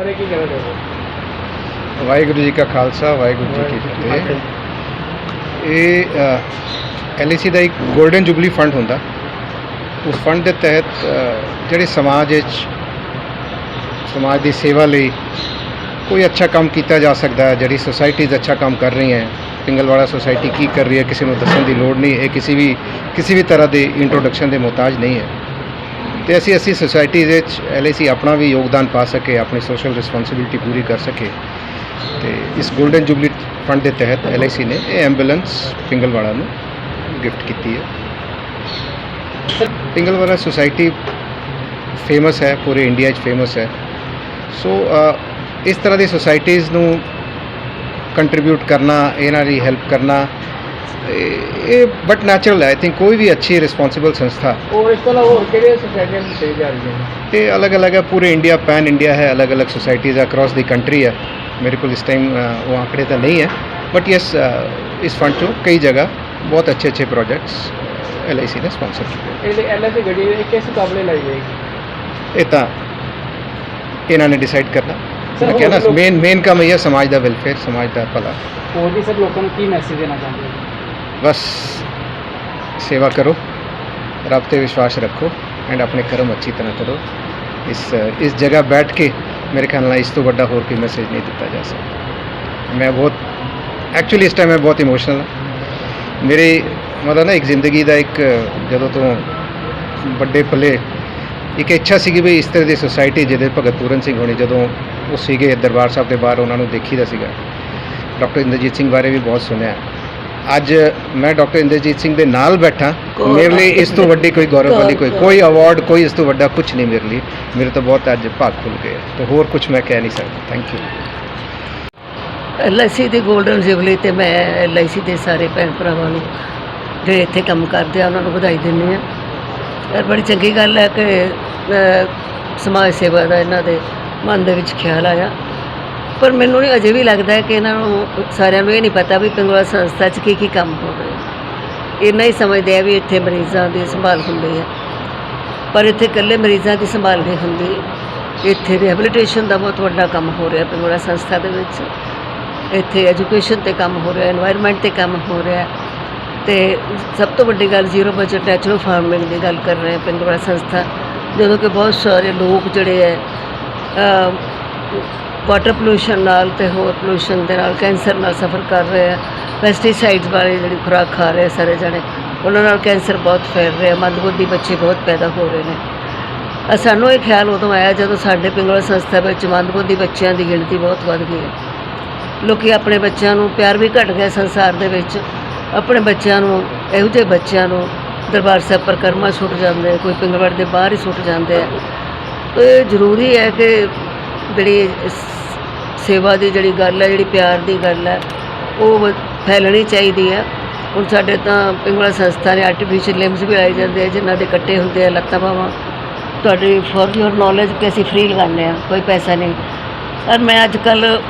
ਬਾਰੇ ਕੀ ਕਹਿਣਾ ਚਾਹੋਗੇ? ਵਾਹਿਗੁਰੂ ਜੀ ਕਾ ਖਾਲਸਾ ਵਾਹਿਗੁਰੂ ਜੀ ਕੀ ਫਤਿਹ। ਇਹ ਐਲਆਈਸੀ ਦਾ ਇੱਕ 골ਡਨ ਜੁਬਲੀ ਫੰਡ ਹੁੰਦਾ। ਉਸ ਫੰਡ ਦੇ ਤਹਿਤ ਅ, ਜਿਹੜੇ ਸਮਾਜ ਵਿੱਚ ਸਮਾਜ ਦੀ ਸੇਵਾ ਲਈ ਕੋਈ ਅੱਛਾ ਕੰਮ ਕੀਤਾ ਜਾ ਸਕਦਾ ਹੈ ਜਿਹੜੀ ਸੁਸਾਇਟੀਜ਼ ਅੱਛਾ ਕੰਮ ਕਰ ਰਹੀਆਂ ਹੈ ਪਿੰਗਲਵਾੜਾ ਸੁਸਾਇਟੀ ਕੀ ਕਰ ਰਹੀ ਹੈ ਕਿਸੇ ਨੂੰ ਦੱਸਣ ਦੀ ਲੋੜ ਨਹੀਂ ਇਹ ਕਿਸੇ ਵੀ ਕਿਸੇ ਵੀ ਤਰ੍ਹਾਂ ਦੇ ਇੰਟਰੋਡਕਸ਼ਨ ਦੇ ਮੁਹਤਾਜ ਨਹੀਂ ਹੈ। ਤੇ ਅਸੀਂ ਅਸੀਂ ਸੁਸਾਇਟੀ ਵਿੱਚ ਐਲਆਈਸੀ ਆਪਣਾ ਵੀ ਯੋਗਦਾਨ ਪਾ ਸਕੇ, ਆਪਣੀ ਸੋਸ਼ਲ ਰਿਸਪੌਂਸਿਬਿਲਟੀ ਪੂਰੀ ਕਰ ਸਕੇ। ਤੇ ਇਸ 골ਡਨ ਜੁਬਲੀ ਫੰਡ ਦੇ ਤਹਿਤ ਐਲਆਈਸੀ ਨੇ ਇਹ ਐਂਬੂਲੈਂਸ ਪਿੰਗਲਵਾੜਾ ਨੂੰ ਗਿਫਟ ਕੀਤੀ ਹੈ। ਪਿੰਗਲਵਾੜਾ ਸੁਸਾਇਟੀ ਫੇਮਸ ਹੈ, ਪੂਰੇ ਇੰਡੀਆ 'ਚ ਫੇਮਸ ਹੈ। ਸੋ ਇਸ ਤਰ੍ਹਾਂ ਦੀ ਸੁਸਾਇਟੀਜ਼ ਨੂੰ ਕੰਟਰੀਬਿਊਟ ਕਰਨਾ, ਇਹਨਾਂ ਦੀ ਹੈਲਪ ਕਰਨਾ ਇਹ ਬਟ ਨੈਚੁਰਲ ਹੈ ਆਈ ਥਿੰਕ ਕੋਈ ਵੀ ਅੱਛੀ ਰਿਸਪੌਂਸਿਬਲ ਸੰਸਥਾ। ਔਰ ਇਸ ਤੋਂ ਇਲਾਵਾ ਹੋਰ ਕਿਹੜੀਆਂ ਸੁਸਾਇਟੀਆਂ ਦਿੱਤੇ ਜਾ ਰਹੀਆਂ ਨੇ ਇਹ ਅਲੱਗ ਅਲੱਗ ਹੈ ਪੂਰੇ ਇੰਡੀਆ ਪੈਨ ਇੰਡੀਆ ਹੈ ਅਲੱਗ ਅਲੱਗ ਸੁਸਾਇਟੀਜ਼ ਅਕ੍ਰੋਸ ਦੀ ਕੰਟਰੀ ਹੈ। ਮੇਰੇ ਕੋਲ ਇਸ ਟਾਈਮ ਉਹ ਆંકੜੇ ਤਾਂ ਨਹੀਂ ਹੈ। ਬਟ ਯੈਸ ਇਸ ਫੰਡ ਤੋਂ ਕਈ ਜਗ੍ਹਾ ਬਹੁਤ ਅੱਛੇ ਅੱਛੇ ਪ੍ਰੋਜੈਕਟਸ ਐਲਆਈਸੀ ਨੇ ਸਪਾਂਸਰ ਕੀਤੇ। ਇਹਦੇ ਐਲਐਸੀ ਗੱਡੀ ਇਹ ਕਿਸ ਕਾਬਲੇ ਲਾਈ ਜਾਏਗੀ ਇਹ ਤਾਂ ਇਹਨਾਂ ਨੇ ਡਿਸਾਈਡ ਕਰਨਾ। ਮੈਂ ਹੋਰ ਕਹਿੰਦਾ ਮੇਨ ਮੇਨ ਕੰਮ ਇਹ ਹੈ ਸਮਾਜ ਦਾ ਵੈਲਫੇਅਰ ਸਮਾਜ ਦਾ ਭਲਾ। ਹੋਰ ਵੀ ਸਰ ਲੋਕਾਂ ਨੂੰ ਕੀ ਮੈਸੇਜ ਦੇਣਾ ਚਾਹੁੰਦੇ ਹੋ? ਬਸ ਸੇਵਾ ਕਰੋ, ਰੱਬ ਤੇ ਵਿਸ਼ਵਾਸ ਰੱਖੋ ਐਂਡ ਆਪਣੇ ਕਰਮ ਅੱਛੀ ਤਰ੍ਹਾਂ ਕਰੋ। ਇਸ ਇਸ ਜਗ੍ਹਾ ਬੈਠ ਕੇ ਮੇਰੇ ਖਿਆਲ ਨਾਲ ਇਸ ਤੋਂ ਵੱਡਾ ਹੋਰ ਕੋਈ ਮੈਸੇਜ ਨਹੀਂ ਦਿੱਤਾ ਜਾ ਸਕਦਾ। ਮੈਂ ਬਹੁਤ ਐਕਚੁਅਲੀ ਇਸ ਟਾਈਮ ਮੈਂ ਬਹੁਤ ਇਮੋਸ਼ਨਲ ਹਾਂ। ਮੇਰੀ ਮਤਲਬ ਨਾ ਇੱਕ ਜ਼ਿੰਦਗੀ ਦਾ ਇੱਕ, ਜਦੋਂ ਤੋਂ ਵੱਡੇ ਪੱਲੇ, ਇੱਕ ਇੱਛਾ ਸੀਗੀ ਵੀ ਇਸ ਤਰ੍ਹਾਂ ਦੀ ਸੁਸਾਇਟੀ ਜਿਹਦੇ ਭਗਤ ਪੂਰਨ ਸਿੰਘ ਹੋਣੀ ਜਦੋਂ ਉਹ ਸੀਗੇ ਦਰਬਾਰ ਸਾਹਿਬ ਦੇ ਬਾਹਰ ਉਹਨਾਂ ਨੂੰ ਦੇਖੀਦਾ ਸੀਗਾ। ਡਾਕਟਰ ਇੰਦਰਜੀਤ ਸਿੰਘ ਬਾਰੇ ਵੀ ਬਹੁਤ ਸੁਣਿਆ। ਅੱਜ ਮੈਂ ਡਾਕਟਰ ਇੰਦਰਜੀਤ ਸਿੰਘ ਦੇ ਨਾਲ ਬੈਠਾ। ਮੇਰੇ ਲਈ ਇਸ ਤੋਂ ਵੱਡੀ ਕੋਈ ਗੌਰਵ ਵਾਲੀ ਕੋਈ ਕੋਈ ਅਵਾਰਡ ਕੋਈ ਇਸ ਤੋਂ ਵੱਡਾ ਕੁਝ ਨਹੀਂ ਮੇਰੇ ਲਈ। ਮੇਰੇ ਤਾਂ ਬਹੁਤ ਅੱਜ ਭਾਗ ਖੁੱਲ ਗਏ ਤੇ ਹੋਰ ਕੁਝ ਮੈਂ ਕਹਿ ਨਹੀਂ ਸਕਦਾ। ਥੈਂਕ ਯੂ ਐਲਆਈਸੀ ਦੀ 골ਡਨ ਜੁਬਲੀ ਤੇ ਮੈਂ ਐਲਆਈਸੀ ਦੇ ਸਾਰੇ ਭੈਣ ਭਰਾਵਾਂ ਨੂੰ ਜਿਹੜੇ ਇੱਥੇ ਕੰਮ ਕਰਦੇ ਆ ਉਹਨਾਂ ਨੂੰ ਵਧਾਈ ਦਿੰਦੀ ਆ ਇਹ ਬੜੀ ਚੰਗੀ ਗੱਲ ਹੈ ਕਿ ਸਮਾਜ ਸੇਵਾ ਦਾ ਇਹਨਾਂ ਦੇ ਮਨ ਦੇ ਵਿੱਚ ਖਿਆਲ ਆਇਆ। ਪਰ ਮੈਨੂੰ ਨਹੀਂ, ਅਜੇ ਵੀ ਲੱਗਦਾ ਕਿ ਇਹਨਾਂ ਨੂੰ ਸਾਰਿਆਂ ਨੂੰ ਇਹ ਨਹੀਂ ਪਤਾ ਵੀ ਕੰਗੋਲਾ ਸੰਸਥਾ 'ਚ ਕੀ ਕੀ ਕੰਮ ਹੋ ਰਿਹਾ ਇੰਨਾ ਹੀ ਸਮਝਦੇ ਆ ਵੀ ਇੱਥੇ ਮਰੀਜ਼ਾਂ ਦੀ ਸੰਭਾਲ ਹੁੰਦੀ ਹੈ। ਪਰ ਇੱਥੇ ਇਕੱਲੇ ਮਰੀਜ਼ਾਂ ਦੀ ਸੰਭਾਲ ਨਹੀਂ ਹੁੰਦੀ। ਇੱਥੇ ਰਿਹੈਬਿਲਿਟੇਸ਼ਨ ਦਾ ਬਹੁਤ ਵੱਡਾ ਕੰਮ ਹੋ ਰਿਹਾ ਕੰਗੋਲਾ ਸੰਸਥਾ ਦੇ ਵਿੱਚ। ਇੱਥੇ ਐਜੂਕੇਸ਼ਨ ਤੇ ਕੰਮ ਹੋ ਰਿਹਾ এনवायरमेंट ਤੇ ਕੰਮ ਹੋ ਰਿਹਾ। ਤੇ ਸਭ ਤੋਂ ਵੱਡੀ ਗੱਲ ਜ਼ੀਰੋ ਬਜਟ ਨੈਚੁਰਲ ਫਾਰਮਿੰਗ ਦੀ ਗੱਲ ਕਰ ਰਹੇ ਹਾਂ ਪਿੰਗੜਾ ਸੰਸਥਾ। ਜਦੋਂ ਕਿ ਬਹੁਤ ਸਾਰੇ ਲੋਕ ਜਿਹੜੇ ਹੈ ਵਾਟਰ ਪੋਲੂਸ਼ਨ ਨਾਲ ਤੇ ਹੋਰ ਪੋਲੂਸ਼ਨ ਦੇ ਨਾਲ ਕੈਂਸਰ ਨਾਲ ਸਫਰ ਕਰ ਰਹੇ ਆ। ਪੈਸਟੀਸਾਈਡਸ ਵਾਲੀ ਜਿਹੜੀ ਖੁਰਾਕ ਖਾ ਰਹੇ ਆ ਸਾਰੇ ਜਣੇ। ਉਹਨਾਂ ਨਾਲ ਕੈਂਸਰ ਬਹੁਤ ਫੈਲ ਰਿਹਾ, ਮੰਦਬੁੱਧੀ ਬੱਚੇ ਬਹੁਤ ਪੈਦਾ ਹੋ ਰਹੇ ਨੇ। ਸਾਨੂੰ ਇਹ ਖਿਆਲ ਉਦੋਂ ਆਇਆ ਜਦੋਂ ਸਾਡੇ ਪਿੰਗਲਾ ਸੰਸਥਾ ਵਿੱਚ ਮੰਦਬੁੱਧੀ ਬੱਚਿਆਂ ਦੀ ਗਿਣਤੀ ਬਹੁਤ ਵੱਧ ਗਈ ਹੈ। ਲੋਕੀ ਆਪਣੇ ਬੱਚਿਆਂ ਨੂੰ ਪਿਆਰ ਵੀ ਘਟ ਗਿਆ ਸੰਸਾਰ ਦੇ ਵਿੱਚ। ਆਪਣੇ ਬੱਚਿਆਂ ਨੂੰ, ਇਹੋ ਜਿਹੇ ਬੱਚਿਆਂ ਨੂੰ ਦਰਬਾਰ ਸਾਹਿਬ ਪਰਿਕਰਮਾ ਸੁੱਟ ਜਾਂਦੇ ਕੋਈ ਪਿੰਗਲਵਾੜੇ ਦੇ ਬਾਹਰ ਹੀ ਸੁੱਟ ਜਾਂਦੇ ਆ। ਤਾਂ ਇਹ ਜ਼ਰੂਰੀ ਹੈ ਕਿ ਜਿਹੜੀ ਸ- ਸੇਵਾ ਦੀ ਜਿਹੜੀ ਗੱਲ ਹੈ, ਜਿਹੜੀ ਪਿਆਰ ਦੀ ਗੱਲ ਹੈ, ਉਹ ਫੈਲਣੀ ਚਾਹੀਦੀ ਹੈ। ਹੁਣ ਸਾਡੇ ਤਾਂ ਪਿੰਗਲਾ ਸੰਸਥਾ ਨੇ ਆਰਟੀਫੀਸ਼ੀਅਲ ਲਿੰਬਸ ਵੀ ਲਾਏ ਜਾਂਦੇ ਆ, ਜਿਨ੍ਹਾਂ ਦੇ ਕੱਟੇ ਹੁੰਦੇ ਆ ਲੱਤਾਂ ਬਾਹਾਂ। ਤੁਹਾਡੀ ਫॉर ਯੋਰ ਨੌਲੇਜ ਕਿ ਅਸੀਂ ਫ੍ਰੀ ਲਗਾਉਂਦੇ ਆ ਕੋਈ ਪੈਸਾ ਨਹੀਂ। ਪਰ ਮੈਂ ਅੱਜ ਕੱਲ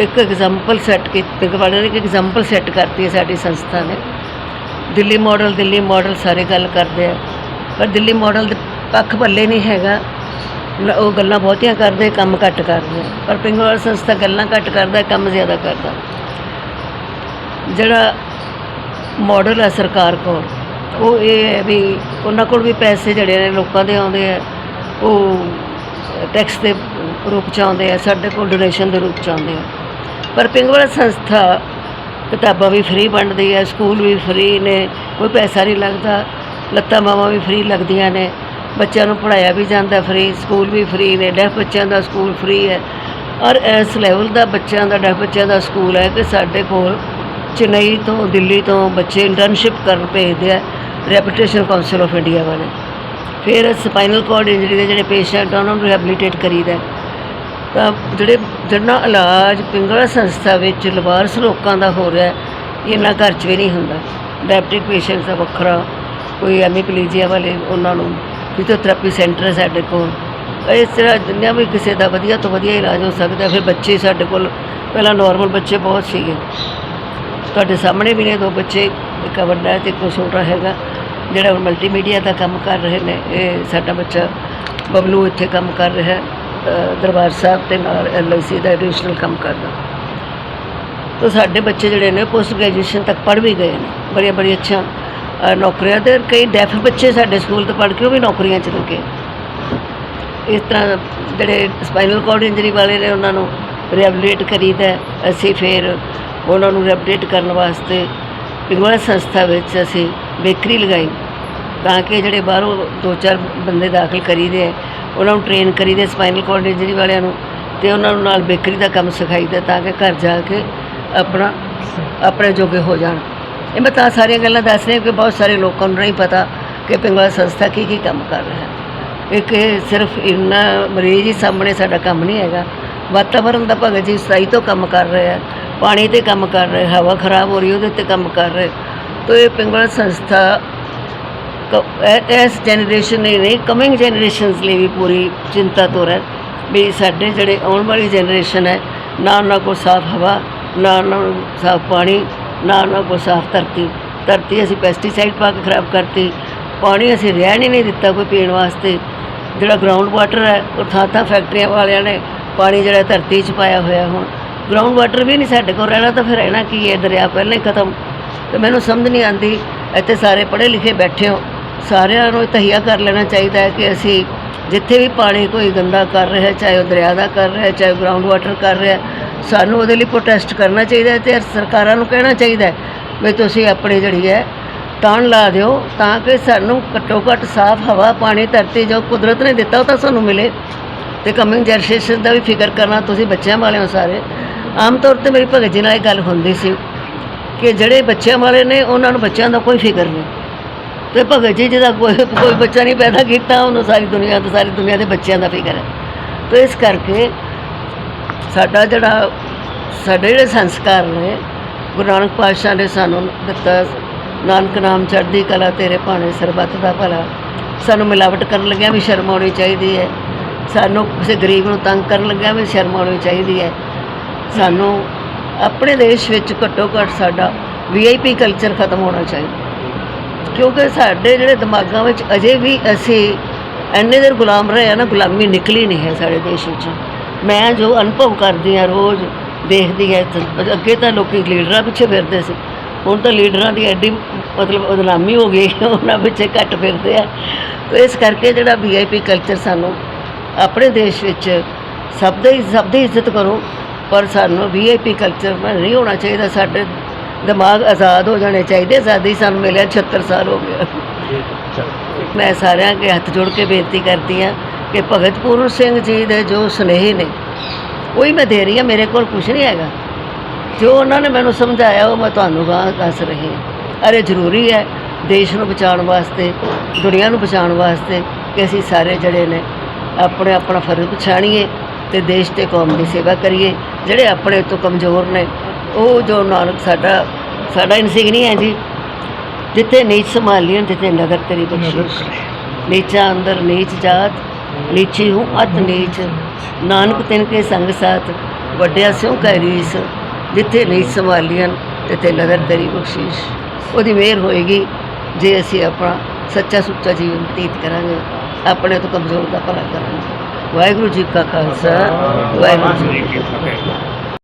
ਇੱਕ ਐਗਜ਼ਾਮਪਲ ਸੈੱਟ ਕੀਤੀ ਪਿੰਗਲਵਾੜੇ ਨੇ ਇੱਕ ਐਗਜ਼ਾਮਪਲ ਸੈੱਟ ਕਰਤੀ ਹੈ ਸਾਡੀ ਸੰਸਥਾ ਨੇ। ਦਿੱਲੀ ਮਾਡਲ ਦਿੱਲੀ ਮਾਡਲ ਸਾਰੇ ਗੱਲ ਕਰਦੇ ਆ। ਪਰ ਦਿੱਲੀ ਮਾਡਲ ਦੇ ਪੱਖ ਪੱਲੇ ਨਹੀਂ ਹੈਗਾ। ਲ- ਉਹ ਗੱਲਾਂ ਬਹੁਤੀਆਂ ਕਰਦੇ, ਕੰਮ ਘੱਟ ਕਰਦੇ। ਆ। ਪਰ ਪਿੰਗਲਵਾੜਾ ਸੰਸਥਾ ਗੱਲਾਂ ਘੱਟ ਕਰਦਾ, ਕੰਮ ਜ਼ਿਆਦਾ ਕਰਦਾ। ਜਿਹੜਾ ਮਾਡਲ ਹੈ ਸਰਕਾਰ ਕੋਲ, ਉਹ ਇਹ ਹੈ ਵੀ ਉਹਨਾਂ ਕੋਲ ਵੀ ਪੈਸੇ ਜਿਹੜੇ ਨੇ, ਲੋਕਾਂ ਦੇ ਆਉਂਦੇ ਆ, ਉਹ ਟੈਕਸ ਦੇ ਰੂਪ ਚ ਆਉਂਦੇ ਆ, ਸਾਡੇ ਕੋਲ ਡੋਨੇਸ਼ਨ ਦੇ ਰੂਪ ਚ ਆਉਂਦੇ ਆ। ਪਰ ਪਿੰਗਲਵਾੜਾ ਸੰਸਥਾ ਕਿਤਾਬਾਂ ਵੀ ਫ੍ਰੀ ਵੰਡਦੀ ਹੈ ਸਕੂਲ ਵੀ ਫ੍ਰੀ ਨੇ, ਕੋਈ ਪੈਸਾ ਨਹੀਂ ਲੱਗਦਾ, ਲੱਤਾਂ ਬਾਹਾਂ ਵੀ ਫ੍ਰੀ ਲੱਗਦੀਆਂ ਨੇ। ਬੱਚਿਆਂ ਨੂੰ ਪੜਾਇਆ ਵੀ ਜਾਂਦਾ ਫ੍ਰੀ ਸਕੂਲ ਵੀ ਫ੍ਰੀ ਨੇ ਡੈਫ ਬੱਚਿਆਂ ਦਾ ਸਕੂਲ ਫ੍ਰੀ ਹੈ। ਔਰ ਇਸ ਲੈਵਲ ਦਾ ਬੱਚਿਆਂ ਦਾ ਡੈਫ ਬੱਚਿਆਂ ਦਾ ਸਕੂਲ ਹੈ ਕਿ ਸਾਡੇ ਕੋਲ ਚੇਨਈ ਤੋਂ ਦਿੱਲੀ ਤੋਂ ਬੱਚੇ ਇੰਟਰਨਸ਼ਿਪ ਕਰਨ ਭੇਜਦੇ ਆ ਰੈਪੂਟੇਸ਼ਨ ਕਾਉਂਸਲ ਆਫ ਇੰਡੀਆ ਵਾਲੇ। ਫਿਰ ਸਪਾਈਨਲ ਕਾਰਡ ਇੰਜਰੀ ਦੇ ਜਿਹੜੇ ਪੇਸ਼ੈਂਟ ਆ, ਉਹਨਾਂ ਨੂੰ ਰਿਹੈਬਿਲਿਟੇਟ ਕਰੀਦਾ ਤਾਂ ਜਿਹੜੇ ਜਿਹੜਾ ਇਲਾਜ ਪਿੰਗਲਾ ਸੰਸਥਾ ਵਿੱਚ ਲਵਾਰਸ ਲੋਕਾਂ ਦਾ ਹੋ ਰਿਹਾ ਇਹਨਾਂ ਘਰ 'ਚ ਵੀ ਨਹੀਂ ਹੁੰਦਾ। ਡਾਇਬਟਿਕ ਪੇਸ਼ੈਂਟਸ ਦਾ ਵੱਖਰਾ, ਕੋਈ ਐਮੀਪਲੀਜੀਆ ਵਾਲੇ ਉਹਨਾਂ ਨੂੰ ਫਿਜ਼ੀਓਥੈਰੇਪੀ ਸੈਂਟਰ ਹੈ ਸਾਡੇ ਕੋਲ। ਇਸ ਤਰ੍ਹਾਂ ਜਿੰਨਾ ਵੀ ਕਿਸੇ ਦਾ ਵਧੀਆ ਤੋਂ ਵਧੀਆ ਇਲਾਜ ਹੋ ਸਕਦਾ, ਫਿਰ ਬੱਚੇ ਸਾਡੇ ਕੋਲ, ਪਹਿਲਾਂ ਨਾਰਮਲ ਬੱਚੇ ਬਹੁਤ ਸੀਗੇ। ਤੁਹਾਡੇ ਸਾਹਮਣੇ ਵੀ ਨੇ ਦੋ ਬੱਚੇ, ਇੱਕ ਵੱਡਾ ਹੈ ਤੇ ਇੱਕ ਛੋਟਾ ਹੈਗਾ, ਜਿਹੜਾ ਹੁਣ ਮਲਟੀਮੀਡੀਆ ਦਾ ਕੰਮ ਕਰ ਰਹੇ ਨੇ। ਇਹ ਸਾਡਾ ਬੱਚਾ ਬਬਲੂ ਇੱਥੇ ਕੰਮ ਕਰ ਰਿਹਾ ਦਰਬਾਰ ਸਾਹਿਬ ਤੇ ਨਾਲ ਐਲਆਈਸੀ ਦਾ ਐਡੀਸ਼ਨਲ ਕੰਮ ਕਰਦਾ। ਤਾਂ ਸਾਡੇ ਬੱਚੇ ਜਿਹੜੇ ਨੇ ਪੋਸਟ ਗ੍ਰੈਜੂਏਸ਼ਨ ਤੱਕ ਪੜ੍ਹ ਵੀ ਗਏ ਨੇ ਬੜੀਆਂ ਬੜੀਆਂ ਅੱਛੀਆਂ ਨੌਕਰੀਆਂ ਤੇ ਕਈ ਡੈਫ ਬੱਚੇ ਸਾਡੇ ਸਕੂਲ ਤੋਂ ਪੜ੍ਹ ਕੇ ਉਹ ਵੀ ਨੌਕਰੀਆਂ 'ਚ ਲੱਗੇ ਇਸ ਤਰ੍ਹਾਂ ਜਿਹੜੇ ਸਪਾਈਨਲ ਕਾਰਡ ਇੰਜਰੀ ਵਾਲੇ ਨੇ ਉਹਨਾਂ ਨੂੰ ਰਿਹੈਬਿਲਿਟੇਟ ਕਰੀਦਾ। ਅਸੀਂ ਫਿਰ ਉਹਨਾਂ ਨੂੰ ਰਿਹੈਬਿਲਿਟੇਟ ਕਰਨ ਵਾਸਤੇ ਪਿੰਗਲਾ ਸੰਸਥਾ ਵਿੱਚ ਅਸੀਂ ਬੇਕਰੀ ਲਗਾਈ ਤਾਂ ਕਿ ਜਿਹੜੇ ਬਾਹਰੋਂ ਦੋ ਚਾਰ ਬੰਦੇ ਦਾਖਲ ਕਰੀਦੇ ਹੈ ਉਹਨਾਂ ਨੂੰ ਟ੍ਰੇਨ ਕਰੀਦੇ ਸਪਾਈਨਲ ਕਾਰਡ ਇੰਜਰੀ ਵਾਲਿਆਂ ਨੂੰ ਤੇ ਉਹਨਾਂ ਨੂੰ ਨਾਲ ਬੇਕਰੀ ਦਾ ਕੰਮ ਸਿਖਾਈਦਾ ਤਾਂ ਕਿ ਘਰ ਜਾ ਕੇ ਆਪਣਾ ਆਪਣੇ ਜੋਗੇ ਹੋ ਜਾਣ। ਇਹ ਮੈਂ ਤਾਂ ਸਾਰੀਆਂ ਗੱਲਾਂ ਦੱਸ ਰਹੀ ਕਿ ਬਹੁਤ ਸਾਰੇ ਲੋਕਾਂ ਨੂੰ ਨਹੀਂ ਪਤਾ ਕਿ ਪਿੰਗਲਾ ਸੰਸਥਾ ਕੀ ਕੀ ਕੰਮ ਕਰ ਰਿਹਾ ਹੈ। ਇੱਕ ਸਿਰਫ ਇੰਨਾ ਮਰੀਜ਼ ਹੀ ਸਾਹਮਣੇ ਸਾਡਾ ਕੰਮ ਨਹੀਂ ਹੈਗਾ। ਵਾਤਾਵਰਣ ਦਾ ਭਗਤ ਜੀ ਸਹੀ ਤੋਂ ਕੰਮ ਕਰ ਰਿਹਾ ਪਾਣੀ ਤੇ ਕੰਮ ਕਰ ਰਿਹਾ ਹਵਾ ਖਰਾਬ ਹੋ ਰਹੀ ਉਹਦੇ ਤੇ ਕੰਮ ਕਰ ਰਿਹਾ ਤੋ ਇਹ ਪਿੰਗਲਾ ਸੰਸਥਾ ਕ- ਐ- ਇਸ ਜਨਰੇਸ਼ਨ ਨੇ ਨਹੀਂ ਕਮਿੰਗ ਜਨਰੇਸ਼ਨਸ ਲਈ ਵੀ ਪੂਰੀ ਚਿੰਤਾ ਤੋਂ ਹੈ ਵੀ ਸਾਡੇ ਜਿਹੜੇ ਆਉਣ ਵਾਲੀ ਜਨਰੇਸ਼ਨ ਹੈ, ਨਾ ਉਹਨਾਂ ਕੋਲ ਸਾਫ਼ ਹਵਾ, ਨਾ ਉਹਨਾਂ ਨੂੰ ਸਾਫ਼ ਪਾਣੀ ਨਾ ਉਹਨਾਂ ਕੋਲ ਸਾਫ਼ ਧਰਤੀ ਧਰਤੀ ਅਸੀਂ ਪੈਸਟੀਸਾਈਡ ਪਾ ਕੇ ਖਰਾਬ ਕਰਤੀ, ਪਾਣੀ ਅਸੀਂ ਰਹਿਣ ਹੀ ਨਹੀਂ ਦਿੱਤਾ ਕੋਈ ਪੀਣ ਵਾਸਤੇ। ਜਿਹੜਾ ਗਰਾਊਂਡ ਵਾਟਰ ਹੈ, ਉਹ ਥਾਂ ਥਾਂ ਫੈਕਟਰੀਆਂ ਵਾਲਿਆਂ ਨੇ ਪਾਣੀ ਜਿਹੜਾ ਧਰਤੀ 'ਚ ਪਾਇਆ ਹੋਇਆ ਹੁਣ। ਗਰਾਊਂਡ ਵਾਟਰ ਵੀ ਨਹੀਂ ਸਾਡੇ ਕੋਲ ਰਹਿਣਾ ਤਾਂ ਫਿਰ ਰਹਿਣਾ ਕੀ ਹੈ, ਦਰਿਆ ਪਹਿਲਾਂ ਹੀ ਖਤਮ। ਤੇ ਮੈਨੂੰ ਸਮਝ ਨਹੀਂ ਆਉਂਦੀ, ਇੱਥੇ ਸਾਰੇ ਪੜ੍ਹੇ ਲਿਖੇ ਬੈਠੇ ਹੋ। ਸਾਰਿਆਂ ਨੂੰ ਤਹੀਆ ਕਰ ਲੈਣਾ ਚਾਹੀਦਾ ਹੈ ਕਿ ਅਸੀਂ ਜਿੱਥੇ ਵੀ ਪਾਣੀ ਕੋਈ ਗੰਦਾ ਕਰ ਰਿਹਾ ਚਾਹੇ ਉਹ ਦਰਿਆ ਦਾ ਕਰ ਰਿਹਾ ਹੈ, ਚਾਹੇ ਗਰਾਊਂਡ ਵਾਟਰ ਕਰ ਰਿਹਾ ਸਾਨੂੰ ਉਹਦੇ ਲਈ ਪ੍ਰੋਟੈਸਟ ਕਰਨਾ ਚਾਹੀਦਾ ਹੈ ਤੇ ਸਰਕਾਰਾਂ ਨੂੰ ਕਹਿਣਾ ਚਾਹੀਦਾ ਵੀ ਤੁਸੀਂ ਆਪਣੀ ਜਿਹੜੀ ਹੈ ਤਾਣ ਲਾ ਦਿਓ ਤਾਂ ਕਿ ਸਾਨੂੰ ਘੱਟੋ ਘੱਟ ਸਾਫ਼ ਹਵਾ ਪਾਣੀ ਧਰਤੀ ਜੋ ਕੁਦਰਤ ਨੇ ਦਿੱਤਾ ਉਹ ਤਾਂ ਸਾਨੂੰ ਮਿਲੇ। ਤੇ ਕਮਿੰਗ ਜਨਰੇਸ਼ਨ ਦਾ ਵੀ ਫਿਕਰ ਕਰਨਾ ਤੁਸੀਂ ਬੱਚਿਆਂ ਵਾਲੇ ਹੋ ਸਾਰੇ। ਆਮ ਤੌਰ ਤੇ ਮੇਰੀ ਭਗਤ ਜੀ ਨਾਲ ਇਹ ਗੱਲ ਹੁੰਦੀ ਸੀ ਕਿ ਜਿਹੜੇ ਬੱਚਿਆਂ ਵਾਲੇ ਨੇ ਉਹਨਾਂ ਨੂੰ ਬੱਚਿਆਂ ਦਾ ਕੋਈ ਫਿਕਰ ਨਹੀਂ। ਤੇ ਭਗਤ ਜੀ, ਜਿਹਦਾ ਕੋਈ ਕੋਈ ਬੱਚਾ ਨਹੀਂ ਪੈਦਾ ਕੀਤਾ, ਉਹਨੂੰ ਸਾਰੀ ਦੁਨੀਆ ਤੇ ਸਾਰੀ ਦੁਨੀਆ ਦੇ ਬੱਚਿਆਂ ਦਾ ਫਿਕਰ ਹੈ। ਤੇ ਇਸ ਕਰਕੇ ਸਾਡਾ ਜਿਹੜਾ, ਸਾਡੇ ਜਿਹੜੇ ਸੰਸਕਾਰ ਨੇ, ਗੁਰੂ ਨਾਨਕ ਪਾਤਸ਼ਾਹ ਨੇ ਸਾਨੂੰ ਦਿੱਤਾ, ਨਾਨਕ ਨਾਮ ਚੜ੍ਹਦੀ ਕਲਾ ਤੇਰੇ ਭਾਣੇ ਸਰਬੱਤ ਦਾ ਭਲਾ। ਸਾਨੂੰ ਮਿਲਾਵਟ ਕਰਨ ਲੱਗਿਆ ਵੀ ਸ਼ਰਮ ਆਉਣੀ ਚਾਹੀਦੀ ਹੈ। ਸਾਨੂੰ ਕਿਸੇ ਗਰੀਬ ਨੂੰ ਤੰਗ ਕਰਨ ਲੱਗਿਆ ਵੀ ਸ਼ਰਮ ਆਉਣੀ ਚਾਹੀਦੀ ਹੈ। ਸਾਨੂੰ ਆਪਣੇ ਦੇਸ਼ ਵਿੱਚ ਘੱਟੋ ਘੱਟ ਸਾਡਾ ਵੀਆਈਪੀ ਕਲਚਰ ਖਤਮ ਹੋਣਾ ਚਾਹੀਦਾ। ਕਿਉਂਕਿ ਸਾਡੇ ਜਿਹੜੇ ਦਿਮਾਗਾਂ ਵਿੱਚ ਅਜੇ ਵੀ ਅਸੀਂ ਇੰਨੇ ਦੇਰ ਗੁਲਾਮ ਰਹੇ ਆ ਨਾ, ਗੁਲਾਮੀ ਨਿਕਲੀ ਨਹੀਂ ਹੈ ਸਾਡੇ ਦੇਸ਼ ਵਿੱਚ। ਮੈਂ ਜੋ ਅਨੁਭਵ ਕਰਦੀ ਆ ਰੋਜ਼, ਦੇਖਦੀ ਆ ਅੱਗੇ ਤਾਂ ਲੋਕੀ ਲੀਡਰਾਂ ਪਿੱਛੇ ਫਿਰਦੇ ਸੀ। ਹੁਣ ਤਾਂ ਲੀਡਰਾਂ ਦੀ ਐਡੀ ਮਤਲਬ ਬਦਨਾਮੀ ਹੋ ਗਈ, ਉਹਨਾਂ ਪਿੱਛੇ ਘੱਟ ਫਿਰਦੇ ਆ। ਤੇ ਇਸ ਕਰਕੇ ਜਿਹੜਾ ਵੀਆਈਪੀ ਕਲਚਰ ਸਾਨੂੰ ਆਪਣੇ ਦੇਸ਼ ਵਿੱਚ ਸਭ ਦੀ ਸਭ ਦੀ ਇੱਜ਼ਤ ਕਰੋ, ਪਰ ਸਾਨੂੰ ਵੀਆਈਪੀ ਕਲਚਰ ਨਾਲ ਨਹੀਂ ਹੋਣਾ ਚਾਹੀਦਾ ਸਾਡੇ ਦਿਮਾਗ ਆਜ਼ਾਦ ਹੋ ਜਾਣੇ ਚਾਹੀਦੇ, ਆਜ਼ਾਦੀ ਸਾਨੂੰ ਮਿਲਿਆ 76 ਸਾਲ ਹੋ ਗਿਆ ਮੈਂ ਸਾਰਿਆਂ ਅੱਗੇ ਹੱਥ ਜੋੜ ਕੇ ਬੇਨਤੀ ਕਰਦੀ ਹਾਂ ਕਿ ਭਗਤ ਪੂਰਨ ਸਿੰਘ ਜੀ ਦੇ ਜੋ ਸੁਨੇਹੇ ਨੇ, ਉਹੀ ਮੈਂ ਦੇ ਰਹੀ ਹਾਂ, ਮੇਰੇ ਕੋਲ ਕੁਝ ਨਹੀਂ ਹੈਗਾ। ਜੋ ਉਹਨਾਂ ਨੇ ਮੈਨੂੰ ਸਮਝਾਇਆ, ਉਹ ਮੈਂ ਤੁਹਾਨੂੰ ਗਾਂ, ਦੱਸ ਰਹੀ ਹਾਂ। ਅਰੇ ਜ਼ਰੂਰੀ ਹੈ ਦੇਸ਼ ਨੂੰ ਬਚਾਉਣ ਵਾਸਤੇ, ਦੁਨੀਆ ਨੂੰ ਬਚਾਉਣ ਵਾਸਤੇ ਕਿ ਅਸੀਂ ਸਾਰੇ ਜਿਹੜੇ ਨੇ ਆਪਣੇ ਆਪਣਾ ਫਰਜ਼ ਪਛਾਣੀਏ ਤੇ ਦੇਸ਼ ਤੇ ਕੌਮ ਦੀ ਸੇਵਾ ਕਰੀਏ, ਜਿਹੜੇ ਆਪਣੇ ਤੋਂ ਕਮਜ਼ੋਰ ਨੇ ਉਹ ਜੋ ਨਾਨਕ ਸਾਡਾ ਸਾਡਾ ਇਨਸਿਗਨੀ ਹੈ ਜੀ। ਜਿੱਥੇ ਨੀਚ ਸੰਭਾਲੀਆਂ ਜਿੱਥੇ ਨਗਰ ਤੇਰੀ ਬਖਸ਼ਿਸ਼ ਨੀਚਾ ਅੰਦਰ ਨੀਚ ਜਾਤ ਨੀਚੀ ਹੂੰ ਅਤ ਨੀਚ। ਨਾਨਕ ਤਿਨ ਕੇ ਸੰਗ ਸਾਥ ਵੱਡਿਆ ਸਿਉ ਕੈ ਰੀਸ। ਜਿੱਥੇ ਨੀਚ ਸੰਭਾਲੀਆਂ ਤਿੱਥੇ ਨਗਰ ਤੇਰੀ ਬਖਸ਼ਿਸ਼। ਉਹਦੀ ਮਿਹਰ ਹੋਏਗੀ ਜੇ ਅਸੀਂ ਆਪਣਾ ਸੱਚਾ ਸੁੱਚਾ ਜੀਵਨ ਬਤੀਤ ਕਰਾਂਗੇ। ਆਪਣੇ ਤੋਂ ਕਮਜ਼ੋਰ ਦਾ ਭਲਾ ਕਰਾਂਗੇ। ਵਾਹਿਗੁਰੂ ਜੀ ਕਾ ਖਾਲਸਾ ਵਾਹਿਗੁਰੂ ਜੀ ਕੀ ਫਤਿਹ।